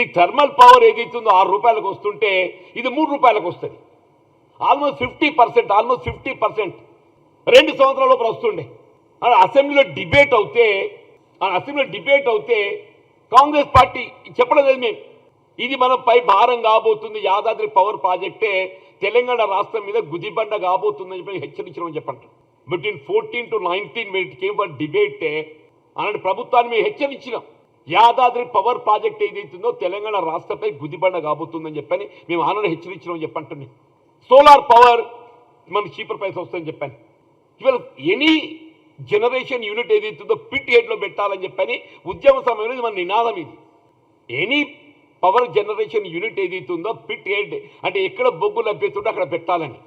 మీకు thermal power ఏదైతుందో ఆరు రూపాయలకు వస్తుంటే ఇది మూడు రూపాయలకు వస్తుంది. Almost fifty percent almost fifty percent రెండు సంవత్సరాల లోపల వస్తుండే. అసెంబ్లీలో డిబేట్ అవుతే ఆ అసెంబ్లీలో డిబేట్ అవుతే కాంగ్రెస్ పార్టీ చెప్పడం లేదు మేము. ఇది మన పై భారం కాబోతుంది యాదాద్రి పవర్ ప్రాజెక్టే తెలంగాణ రాష్ట్రం మీద గుదిబండ కాబోతుందని చెప్పి హెచ్చరించడం చెప్పండి. Between fourteen to nineteen minute came for debate అలాంటి ప్రభుత్వాన్ని మేము హెచ్చరించినాం. యాదాద్రి పవర్ ప్రాజెక్ట్ ఏదైతుందో తెలంగాణ రాష్ట్రపై గుదిబండ కాబోతుందని చెప్పని మేము ఆనాడు హెచ్చరించినామని చెప్పంటుంది సోలార్ పవర్ మనకి చీపర్ ప్రైస్ వస్తుందని చెప్పాను. ఇవాళ ఎనీ జనరేషన్ యూనిట్ ఏదైతుందో పిట్ హెడ్లో పెట్టాలని చెప్పని ఉద్యమ సమయంలో ఇది మన నినాదం ఇది. ఎనీ పవర్ జనరేషన్ యూనిట్ ఏదైతుందో పిట్ హెడ్ అంటే ఎక్కడ బొగ్గు లభ్యత ఉంటే అక్కడ పెట్టాలని.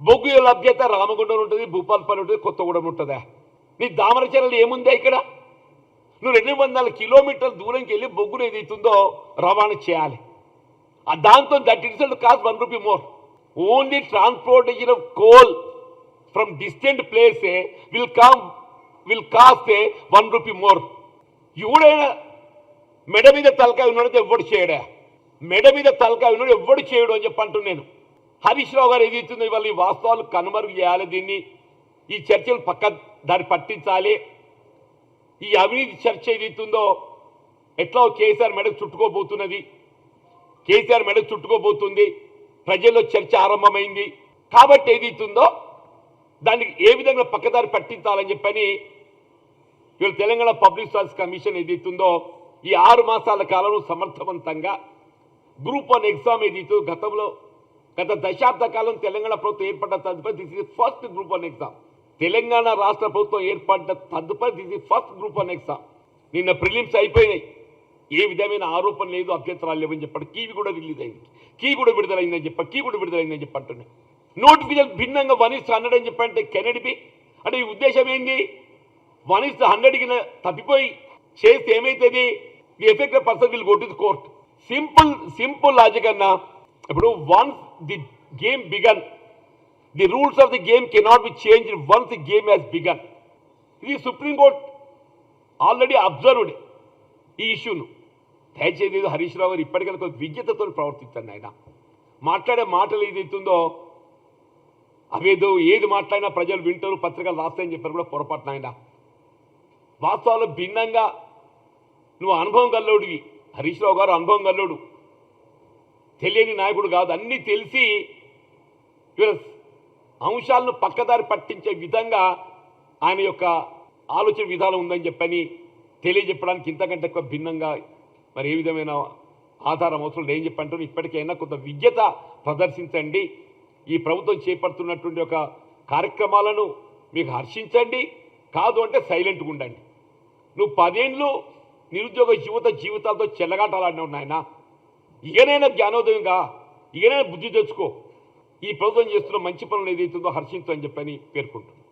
బొగ్గు లభ్యత రామగుండం ఉంటుంది భూపాల్పల్లి ఉంటుంది కొత్తగూడెం ఉంటుందా? నీ దామరచర్యలు ఏముందా ఇక్కడ? నువ్వు రెండు వందల కిలోమీటర్ల దూరంకి వెళ్ళి బొగ్గును ఏదైతుందో రవాణా చేయాలి. ఆ దాంతో that it cost one rupee more only transportation of coal from distant place will come will cost one rupee more ఎవడైనా మెడ మీద తలకాయ ఉన్నాడు ఎవ్వడు చేయడా? మెడ మీద తలకాయ ఉన్నాడు ఎవ్వడు చేయడు అని చెప్పి అంటున్నాను హరీష్ రావు గారు ఏదైతుందో ఇవాళ ఈ వాస్తవాలు కనుమరుగు చేయాలి దీన్ని. ఈ చర్చలు పక్క దాన్ని పట్టించాలి. ఈ అవినీతి చర్చ ఏదైతుందో ఎట్లా కేసీఆర్ మెడకు చుట్టుకోబోతున్నది? కేసీఆర్ మెడకు చుట్టుకోబోతుంది ప్రజల్లో చర్చ ఆరంభమైంది. కాబట్టి ఏదైతుందో దానికి ఏ విధంగా పక్కదారి పట్టించాలని చెప్పని ఇవాళ తెలంగాణ పబ్లిక్ సర్వీస్ కమిషన్ ఏదైతుందో ఈ ఆరు మాసాల కాలంలో సమర్థవంతంగా గ్రూప్ వన్ ఎగ్జామ్ ఏదైతే గతంలో గత దశాబ్ద కాలం తెలంగాణ ప్రభుత్వం ఏర్పడ్డ తదుపరి this is first group one exam Telangana రాష్ట్ర ప్రభుత్వం ఏర్పడ్డ తదుపరి ఇది ఫస్ట్ గ్రూప్ వన్ ఎగ్జామ్ నిన్న ప్రిలిమ్స్ అయిపోయినాయి. ఏ విధమైన ఆరోపణ లేదు అభ్యంతరాలు లేవని చెప్పాడు. కీవి కూడా రిలీజ్ అయింది. కీ కూడా విడుదలైందని చెప్ప కీ కూడా విడుదలైందని చెప్పి నోటిఫికేషన్ భిన్నంగా వన్ ఇస్ హండ్రెడ్ అని చెప్పంటే కెనడిపి అంటే ఈ ఉద్దేశం ఏంది? వన్ ఇస్ హండ్రెడ్కి తప్పిపోయి చేస్తే ఏమైతుంది? The effect person will go to the court simple simple logic అన్న ఇప్పుడు once the game began the rules of the game cannot be change once the game has begun ఇది సుప్రీంకోర్టు ఆల్రెడీ అబ్జర్వ్డ్ ఈ ఇష్యూను దయచేసి ఏదో హరీష్ రావు గారు ఇప్పటికైనా కొంత విజ్ఞతతో ప్రవర్తించండి ఆయన. మాట్లాడే మాటలు ఏదైతుందో అవేదో ఏది మాట్లాడినా ప్రజలు వింటారు పత్రికలు రాస్తాయని చెప్పారు కూడా పొరపాటున ఆయన. వాస్తవాలు భిన్నంగా నువ్వు అనుభవం గల్లోడివి హరీష్ రావు గారు అనుభవం గల్లోడు తెలియని నాయకుడు కాదు. అన్నీ తెలిసి ఇవాళ అంశాలను పక్కదారి పట్టించే విధంగా ఆయన యొక్క ఆలోచన విధానం ఉందని చెప్పని తెలియజెప్పడానికి ఇంతకంటే ఎక్కువ భిన్నంగా మరి ఏ విధమైన ఆధారం అవసరం లేని చెప్పంటారు ఇప్పటికైనా కొంత విజ్ఞత ప్రదర్శించండి. ఈ ప్రభుత్వం చేపడుతున్నటువంటి ఒక కార్యక్రమాలను మీకు హర్షించండి. కాదు అంటే సైలెంట్గా ఉండండి. నువ్వు పదేళ్ళు నిరుద్యోగ యువత జీవితాలతో చెల్లగాటాలాడినావు నాయన. ఇకనైనా జ్ఞానోదయంగా ఇకనైనా బుద్ధి తెచ్చుకో. ఈ ప్రభుత్వం చేస్తున్న మంచి పనులు ఏదైతుందో హర్షించు అని చెప్పని పేర్కొంటుంది